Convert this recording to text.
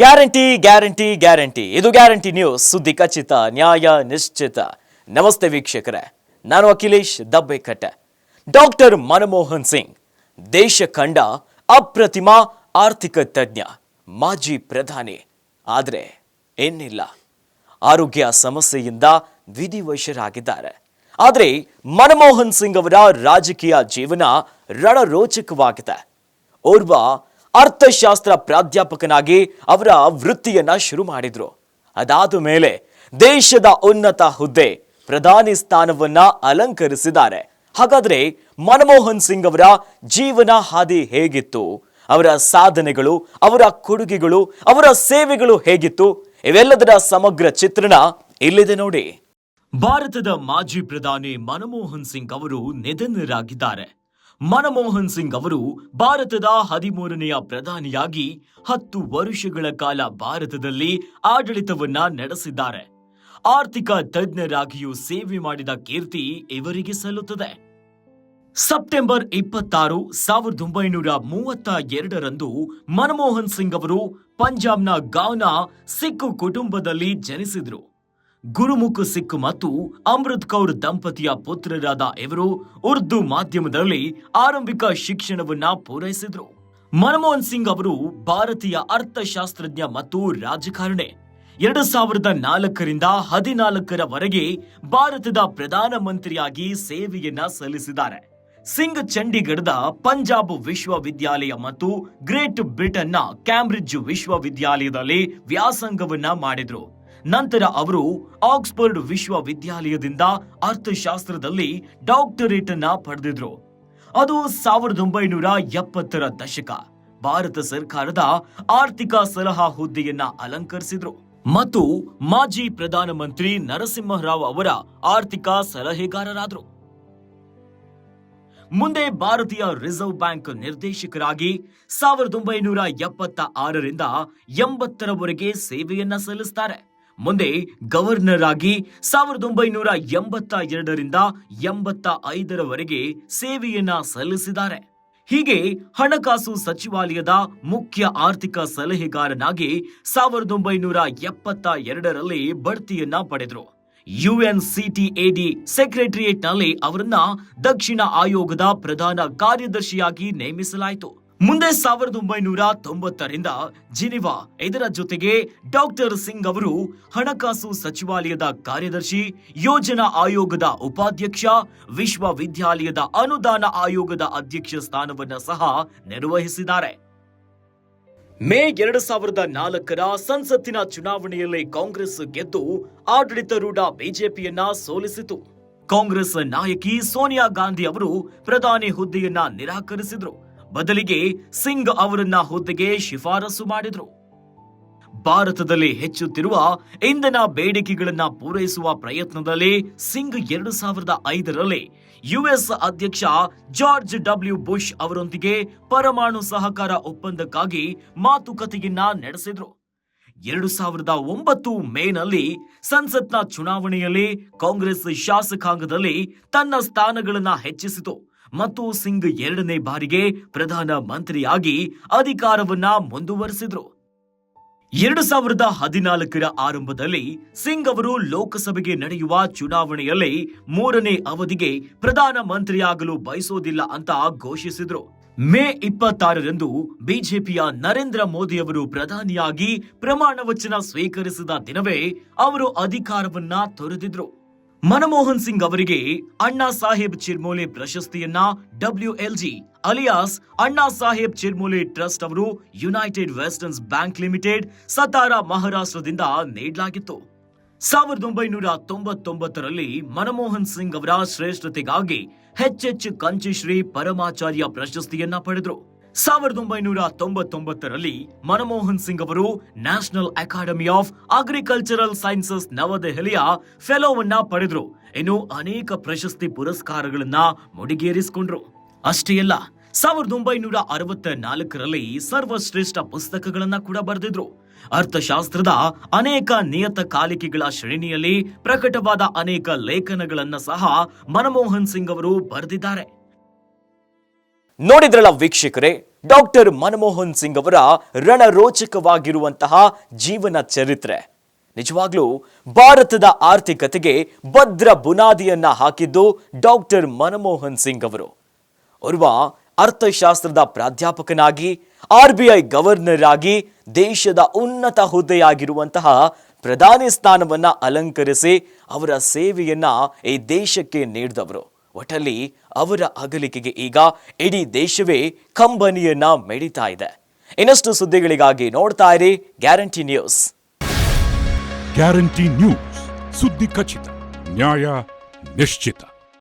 Guarantee guarantee guarantee. ಇದು guarantee news. ಸುದ್ದಿ ಖಚಿತ, ನ್ಯಾಯ ನಿಶ್ಚಿತ. ನಮಸ್ತೆ ವೀಕ್ಷಕರೇ. ನಾನು ಅಖಿಲೇಶ್ ದಬ್ಬೆಕಟ್ಟೆ. ಡಾಕ್ಟರ್ ಮನಮೋಹನ್ ಸಿಂಗ್, ದೇಶ ಕಂಡ ಅಪ್ರತಿಮ ಆರ್ಥಿಕ ತಜ್ಞ, ಮಾಜಿ ಪ್ರಧಾನಿ. ಆದರೆ ಏನಿಲ್ಲ. ಆರೋಗ್ಯ ಸಮಸ್ಯೆಯಿಂದ ವಿಧಿವಶರಾಗಿದ್ದಾರೆ. ಆದರೆ ಮನಮೋಹನ್ ಸಿಂಗ್ ಅವರ ರಾಜಕೀಯ ಜೀವನ ರಣರೋಚಕವಾಗಿದೆ. ಓರ್ವ ಅರ್ಥಶಾಸ್ತ್ರ ಪ್ರಾಧ್ಯಾಪಕನಾಗಿ ಅವರ ವೃತ್ತಿಯನ್ನ ಶುರು ಮಾಡಿದ್ರು. ಅದಾದ ಮೇಲೆ ದೇಶದ ಉನ್ನತ ಹುದ್ದೆ ಪ್ರಧಾನಿ ಸ್ಥಾನವನ್ನ ಅಲಂಕರಿಸಿದ್ದಾರೆ. ಹಾಗಾದ್ರೆ ಮನಮೋಹನ್ ಸಿಂಗ್ ಅವರ ಜೀವನ ಹಾದಿ ಹೇಗಿತ್ತು? ಅವರ ಸಾಧನೆಗಳು, ಅವರ ಕೊಡುಗೆಗಳು, ಅವರ ಸೇವೆಗಳು ಹೇಗಿತ್ತು? ಇವೆಲ್ಲದರ ಸಮಗ್ರ ಚಿತ್ರಣ ಇಲ್ಲಿದೆ ನೋಡಿ. ಭಾರತದ ಮಾಜಿ ಪ್ರಧಾನಿ ಮನಮೋಹನ್ ಸಿಂಗ್ ಅವರು ನಿಧನರಾಗಿದ್ದಾರೆ. ಮನಮೋಹನ್ ಸಿಂಗ್ ಅವರು ಭಾರತದ ಹದಿಮೂರನೆಯ ಪ್ರಧಾನಿಯಾಗಿ ಹತ್ತು ವರ್ಷಗಳ ಕಾಲ ಭಾರತದಲ್ಲಿ ಆಡಳಿತವನ್ನ ನಡೆಸಿದ್ದಾರೆ. ಆರ್ಥಿಕ ತಜ್ಞರಾಗಿಯೂ ಸೇವೆ ಮಾಡಿದ ಕೀರ್ತಿ ಇವರಿಗೆ ಸಲ್ಲುತ್ತದೆ. ಸೆಪ್ಟೆಂಬರ್ ಇಪ್ಪತ್ತಾರು ಸಾವಿರದ ಒಂಬೈನೂರ ಮೂವತ್ತ ಎರಡರಂದು ಮನಮೋಹನ್ ಸಿಂಗ್ ಅವರು ಪಂಜಾಬ್ನ ಗಾವ್ನ ಸಿಖ್ ಕುಟುಂಬದಲ್ಲಿ ಜನಿಸಿದ್ರು. ಗುರುಮುಖ್ ಸಿಖ್ ಮತ್ತು ಅಮೃತ್ ಕೌರ್ ದಂಪತಿಯ ಪುತ್ರರಾದ ಇವರು ಉರ್ದು ಮಾಧ್ಯಮದಲ್ಲಿ ಆರಂಭಿಕ ಶಿಕ್ಷಣವನ್ನ ಪೂರೈಸಿದ್ರು. ಮನಮೋಹನ್ ಸಿಂಗ್ ಅವರು ಭಾರತೀಯ ಅರ್ಥಶಾಸ್ತ್ರಜ್ಞ ಮತ್ತು ರಾಜಕಾರಣಿ. ಎರಡು ಸಾವಿರದ ನಾಲ್ಕರಿಂದ ಹದಿನಾಲ್ಕರವರೆಗೆ ಭಾರತದ ಪ್ರಧಾನಮಂತ್ರಿಯಾಗಿ ಸೇವೆಯನ್ನ ಸಲ್ಲಿಸಿದ್ದಾರೆ. ಸಿಂಗ್ ಚಂಡೀಗಢದ ಪಂಜಾಬ್ ವಿಶ್ವವಿದ್ಯಾಲಯ ಮತ್ತು ಗ್ರೇಟ್ ಬ್ರಿಟನ್ನ ಕ್ಯಾಂಬ್ರಿಡ್ಜ್ ವಿಶ್ವವಿದ್ಯಾಲಯದಲ್ಲಿ ವ್ಯಾಸಂಗವನ್ನ ಮಾಡಿದ್ರು. ನಂತರ ಅವರು ಆಕ್ಸ್ಫರ್ಡ್ ವಿಶ್ವವಿದ್ಯಾಲಯದಿಂದ ಅರ್ಥಶಾಸ್ತ್ರದಲ್ಲಿ ಡಾಕ್ಟರೇಟ್ ಅನ್ನ ಪಡೆದಿದ್ರು. ಅದು ಸಾವಿರದ ಒಂಬೈನೂರ ಎಪ್ಪತ್ತರ ದಶಕ. ಭಾರತ ಸರ್ಕಾರದ ಆರ್ಥಿಕ ಸಲಹಾ ಹುದ್ದೆಯನ್ನ ಅಲಂಕರಿಸಿದ್ರು. ಮತ್ತು ಮಾಜಿ ಪ್ರಧಾನಮಂತ್ರಿ ನರಸಿಂಹರಾವ್ ಅವರ ಆರ್ಥಿಕ ಸಲಹೆಗಾರರಾದರು. ಮುಂದೆ ಭಾರತೀಯ ರಿಸರ್ವ್ ಬ್ಯಾಂಕ್ ನಿರ್ದೇಶಕರಾಗಿ ಸಾವಿರದ ಒಂಬೈನೂರ ಎಪ್ಪತ್ತ ಆರರಿಂದ ಎಂಬತ್ತರವರೆಗೆ ಸೇವೆಯನ್ನ ಸಲ್ಲಿಸ್ತಾರೆ. ಮುಂದೆ ಗವರ್ನರ್ ಆಗಿ ಸಾವಿರದ ಒಂಬೈನೂರ ಎಂಬತ್ತ ಎರಡರಿಂದ ಎಂಬತ್ತ ಐದರವರೆಗೆ ಸೇವೆಯನ್ನ ಸಲ್ಲಿಸಿದ್ದಾರೆ. ಹೀಗೆ ಹಣಕಾಸು ಸಚಿವಾಲಯದ ಮುಖ್ಯ ಆರ್ಥಿಕ ಸಲಹೆಗಾರನಾಗಿ ಸಾವಿರದ ಒಂಬೈನೂರ ಎಪ್ಪತ್ತ ಎರಡರಲ್ಲಿ ಬಡ್ತಿಯನ್ನ ಪಡೆದರು. ಯುಎನ್ಸಿಟಿಎಡಿ ಸೆಕ್ರೆಟರಿಯೇಟ್ನಲ್ಲಿ ಅವರನ್ನ ದಕ್ಷಿಣ ಆಯೋಗದ ಪ್ರಧಾನ ಕಾರ್ಯದರ್ಶಿಯಾಗಿ ನೇಮಿಸಲಾಯಿತು. ಮುಂದೆ ಸಾವಿರದ ಒಂಬೈನೂರ ತೊಂಬತ್ತರಿಂದ ಜಿನಿವಾ ಇದರ ಜೊತೆಗೆ ಡಾಕ್ಟರ್ ಸಿಂಗ್ ಅವರು ಹಣಕಾಸು ಸಚಿವಾಲಯದ ಕಾರ್ಯದರ್ಶಿ, ಯೋಜನಾ ಆಯೋಗದ ಉಪಾಧ್ಯಕ್ಷ, ವಿಶ್ವವಿದ್ಯಾಲಯದ ಅನುದಾನ ಆಯೋಗದ ಅಧ್ಯಕ್ಷ ಸ್ಥಾನವನ್ನ ಸಹ ನಿರ್ವಹಿಸಿದ್ದಾರೆ. ಮೇ ಎರಡು ಸಾವಿರದ ನಾಲ್ಕರ ಸಂಸತ್ತಿನ ಚುನಾವಣೆಯಲ್ಲಿ ಕಾಂಗ್ರೆಸ್ ಗೆದ್ದು ಆಡಳಿತಾರೂಢ ಬಿಜೆಪಿಯನ್ನ ಸೋಲಿಸಿತು. ಕಾಂಗ್ರೆಸ್ ನಾಯಕಿ ಸೋನಿಯಾ ಗಾಂಧಿ ಅವರು ಪ್ರಧಾನಿ ಹುದ್ದೆಯನ್ನ ನಿರಾಕರಿಸಿದ್ರು. ಬದಲಿಗೆ ಸಿಂಗ್ ಅವರನ್ನ ಹುದ್ದೆಗೆ ಶಿಫಾರಸು ಮಾಡಿದ್ರು. ಭಾರತದಲ್ಲಿ ಹೆಚ್ಚುತ್ತಿರುವ ಇಂಧನ ಬೇಡಿಕೆಗಳನ್ನು ಪೂರೈಸುವ ಪ್ರಯತ್ನದಲ್ಲಿ ಸಿಂಗ್ ಎರಡು ಸಾವಿರದ ಐದರಲ್ಲಿ ಯುಎಸ್ ಅಧ್ಯಕ್ಷ ಜಾರ್ಜ್ ಡಬ್ಲ್ಯೂ ಬುಷ್ ಅವರೊಂದಿಗೆ ಪರಮಾಣು ಸಹಕಾರ ಒಪ್ಪಂದಕ್ಕಾಗಿ ಮಾತುಕತೆಯನ್ನ ನಡೆಸಿದ್ರು. ಎರಡು ಸಾವಿರದ ಒಂಬತ್ತು ಮೇನಲ್ಲಿ ಸಂಸತ್ನ ಚುನಾವಣೆಯಲ್ಲಿ ಕಾಂಗ್ರೆಸ್ ಶಾಸಕಾಂಗದಲ್ಲಿ ತನ್ನ ಸ್ಥಾನಗಳನ್ನ ಹೆಚ್ಚಿಸಿತು. ಮತ್ತು ಸಿಂಗ್ ಎರಡನೇ ಬಾರಿಗೆ ಪ್ರಧಾನ ಮಂತ್ರಿಯಾಗಿ ಅಧಿಕಾರವನ್ನ ಮುಂದುವರೆಸಿದ್ರು. ಎರಡು ಸಾವಿರದ ಹದಿನಾಲ್ಕರ ಆರಂಭದಲ್ಲಿ ಸಿಂಗ್ ಅವರು ಲೋಕಸಭೆಗೆ ನಡೆಯುವ ಚುನಾವಣೆಯಲ್ಲಿ ಮೂರನೇ ಅವಧಿಗೆ ಪ್ರಧಾನ ಮಂತ್ರಿಯಾಗಲು ಬಯಸೋದಿಲ್ಲ ಅಂತ ಘೋಷಿಸಿದ್ರು. ಮೇ ಇಪ್ಪತ್ತಾರರಂದು ಬಿಜೆಪಿಯ ನರೇಂದ್ರ ಮೋದಿ ಅವರು ಪ್ರಧಾನಿಯಾಗಿ ಪ್ರಮಾಣ ವಚನ ಸ್ವೀಕರಿಸಿದ ದಿನವೇ ಅವರು ಅಧಿಕಾರವನ್ನ ತೊರೆದಿದ್ರು. ಮನಮೋಹನ್ ಸಿಂಗ್ ಅವರಿಗೆ ಅಣ್ಣಾ ಸಾಹೇಬ್ ಚಿರ್ಮೋಲೆ ಪ್ರಶಸ್ತಿಯನ್ನ WLG alias Anna Saheb Chirmole Trust ಅವರು United Westerns Bank Limited Satara ಮಹಾರಾಷ್ಟ್ರದಿಂದ ನೀಡಲಾಗಿತ್ತು. ಸಾವಿರದ ಒಂಬೈನೂರ ತೊಂಬತ್ತೊಂಬತ್ತರಲ್ಲಿ ಮನಮೋಹನ್ ಸಿಂಗ್ ಅವರ ಶ್ರೇಷ್ಠತೆಗಾಗಿ ಹೆಚ್ಚೆಚ್ಚು ಕಂಚಿಶ್ರೀ ಪರಮಾಚಾರ್ಯ ಪ್ರಶಸ್ತಿಯನ್ನ ಪಡೆದರು. ಸಾವಿರದ ಒಂಬೈನೂರ ತೊಂಬತ್ತೊಂಬತ್ತರಲ್ಲಿ ಮನಮೋಹನ್ ಸಿಂಗ್ ಅವರು National Academy of Agricultural Sciences ನವದೆಹಲಿಯ ಫೆಲೋವನ್ನ ಪಡೆದ್ರು. ಇನ್ನು ಅನೇಕ ಪ್ರಶಸ್ತಿ ಪುರಸ್ಕಾರಗಳನ್ನ ಮುಡಿಗೇರಿಸಿಕೊಂಡ್ರು. ಅಷ್ಟೇ ಅಲ್ಲ, ಸಾವಿರದ ಒಂಬೈನೂರ ಅರವತ್ತ ನಾಲ್ಕರಲ್ಲಿ ಸರ್ವಶ್ರೇಷ್ಠ ಪುಸ್ತಕಗಳನ್ನ ಕೂಡ ಬರೆದಿದ್ರು. ಅರ್ಥಶಾಸ್ತ್ರದ ಅನೇಕ ನಿಯತಕಾಲಿಕೆಗಳ ಶ್ರೇಣಿಯಲ್ಲಿ ಪ್ರಕಟವಾದ ಅನೇಕ ಲೇಖನಗಳನ್ನ ಸಹ ಮನಮೋಹನ್ ಸಿಂಗ್ ಅವರು ಬರೆದಿದ್ದಾರೆ. ನೋಡಿದ್ರಲ್ಲ ವೀಕ್ಷಕರೇ ಡಾಕ್ಟರ್ ಮನಮೋಹನ್ ಸಿಂಗ್ ಅವರ ರಣರೋಚಕವಾಗಿರುವಂತಹ ಜೀವನ ಚರಿತ್ರೆ. ನಿಜವಾಗ್ಲೂ ಭಾರತದ ಆರ್ಥಿಕತೆಗೆ ಭದ್ರ ಬುನಾದಿಯನ್ನ ಹಾಕಿದ್ದು ಡಾಕ್ಟರ್ ಮನಮೋಹನ್ ಸಿಂಗ್ ಅವರು. ಓರ್ವ ಅರ್ಥಶಾಸ್ತ್ರದ ಪ್ರಾಧ್ಯಾಪಕನಾಗಿ, ಆರ್ ಬಿ ಐ ಗವರ್ನರ್ ಆಗಿ ದೇಶದ ಉನ್ನತ ಹುದ್ದೆಯಾಗಿರುವಂತಹ ಪ್ರಧಾನಿ ಸ್ಥಾನವನ್ನ ಅಲಂಕರಿಸಿ ಅವರ ಸೇವೆಯನ್ನ ಈ ದೇಶಕ್ಕೆ ನೀಡಿದವರು. ಒಟ್ಟಲ್ಲಿ ಅವರ ಅಗಲಿಕೆಗೆ ಈಗ ಇಡೀ ದೇಶವೇ ಕಂಬನಿಯನ್ನ ಮೆಡಿತಾ ಇದೆ. ಇನ್ನಷ್ಟು ಸುದ್ದಿಗಳಿಗಾಗಿ ನೋಡ್ತಾ ಇರಿ ಗ್ಯಾರಂಟಿ ನ್ಯೂಸ್. ಗ್ಯಾರಂಟಿ ನ್ಯೂಸ್, ಸುದ್ದಿ ಖಚಿತ, ನ್ಯಾಯ ನಿಶ್ಚಿತ.